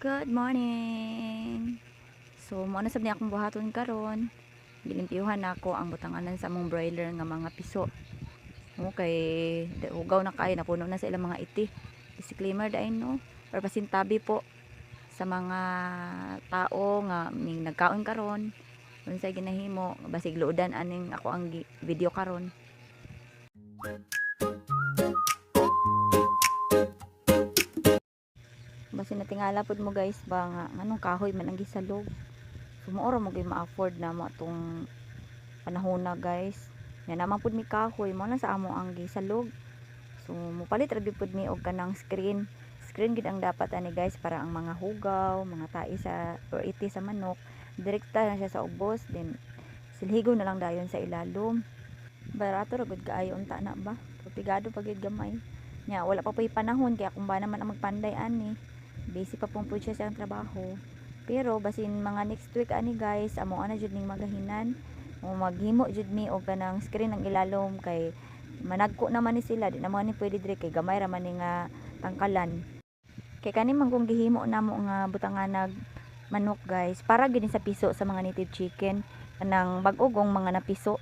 Good morning. So mo na sab ni akong buhaton karon. Gilimpyuhan ako ang butanganan sa among broiler nga mga piso. Okay, hugaw na kay napuno na sa ilang mga iti. Disclaimer dai no. Or pasintabi po sa mga tao nga ning nagkaon karon. Unsay ginahimo basig luodan aning ako ang video karon. Basi natingala pud mo guys ba nga anong kahoy man ang gisalog. Sumuoro mo gyud ma-afford na mo atong panahon na guys. Yan naman pud mi kahoy mo na sa amo ang gisalog. So mupalit ra pud mi og kanang screen. Screen gid ang dapat ani guys para ang mga hugaw, mga tai sa or iti sa manok direkta na siya sa ubos then silhigo na lang dayon sa ilalom. Barato ra gud kaayo unta na ba? Pigado pa gid gamay. Nya wala pa pay panahon kaya kung ba naman ang magpanday ani busy pa pong po siya sa trabaho. Pero basin mga next week ani guys amo ana jud ning magahinan. O maghimo jud mi og kanang screen ang ilalom kay managko naman ni sila di naman ni pwede dire kay gamay ra man ni nga tangkalan. Kay kani man kung gihimo namo nga butanganag manok guys para gid sa piso sa mga native chicken. Kanang bag-ogong mga napiso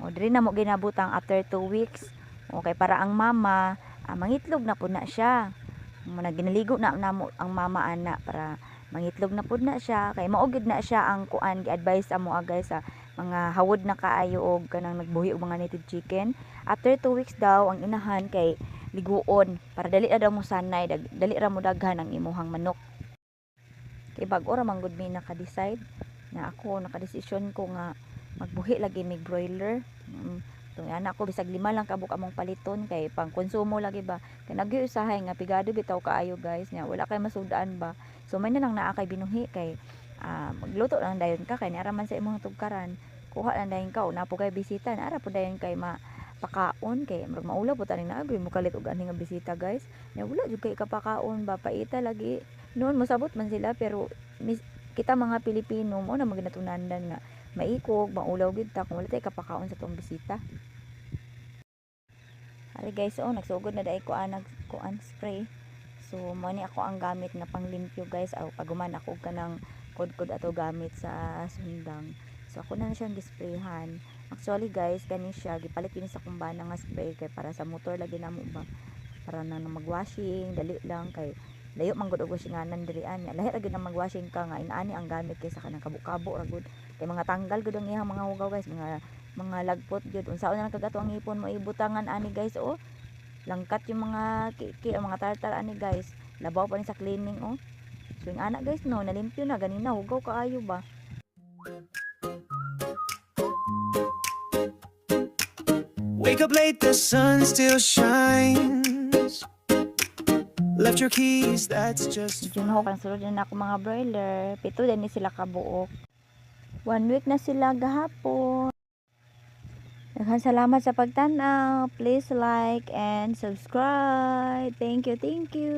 o diri na mo ginabutang after 2 weeks. Okay para ang mama ah, mangitlog na po na siya muna ginaligo na namo ang mama ana para mangitlog na pud na siya. Kay maugid na siya ang kuan gi-advise amo agay sa mga hawod na kaayo og kanang nagbuhi og mga native chicken. After 2 weeks daw ang inahan kay liguon para dali ra daw mo sanay dali ra mo daghan ang imuhang manok. Kay bag-o ra man gud mi naka-decide na ako nakadesisyon ko nga magbuhi lagi mig broiler. Mm, Tung anak ko bisag lima lang kabuk among paliton kay pang konsumo lagi ba kay nagyusahay nga pigado bitaw kaayo guys nya wala kay masudaan ba. So may na lang naa kay binuhi kay ah, magluto lang dayon ka kay naraman sa imong tugkaran kuha lang dayon ka una po kay bisita nara po dayon kay ma pakaon kay murag maulaw po tani na mo kalit og ani nga bisita guys. Nya wala jud kay kapakaon ba paita lagi. Noon mosabot man sila pero mis, kita mga Pilipino mo na magnatunandan nga maikog, maulaw gid ta kung wala tay kapakaon sa tong bisita. Ari guys, oh nagsugod na dai ko anag kuan spray. So mo ni ako ang gamit na panglimpyo guys. Aw paguman ako kanang kod-kod ato gamit sa sundang. So ako na na siyang gisprayhan. Actually guys, kani siya gipalit ini sa kumbana nga spray kay para sa motor lagi namo ba para na, na magwashing, dali lang kay layo man gud og washinganan diri anya. Lahi ra gid na magwashing ka nga inaani ang gamit kay sa kanang kabo-kabo ra gud. Kay mga tanggal gud ang iyang mga hugaw guys. Mga mga lagpot gud unsaon na kagato ang ipon mo ibutangan ani guys oh. Langkat yung mga kiki ang mga tartar ani guys. Labaw pa ni sa cleaning oh. So yung anak guys no nalimpyo na. Ganina hugaw kaayo ba? Wake up late, the sun still shines. Left your keys, that's just Junho kan sulod na ako mga broiler pito din sila kabuok one week na sila gahapon Daghang salamat sa pagtanaw. Please like and subscribe. Thank you, thank you.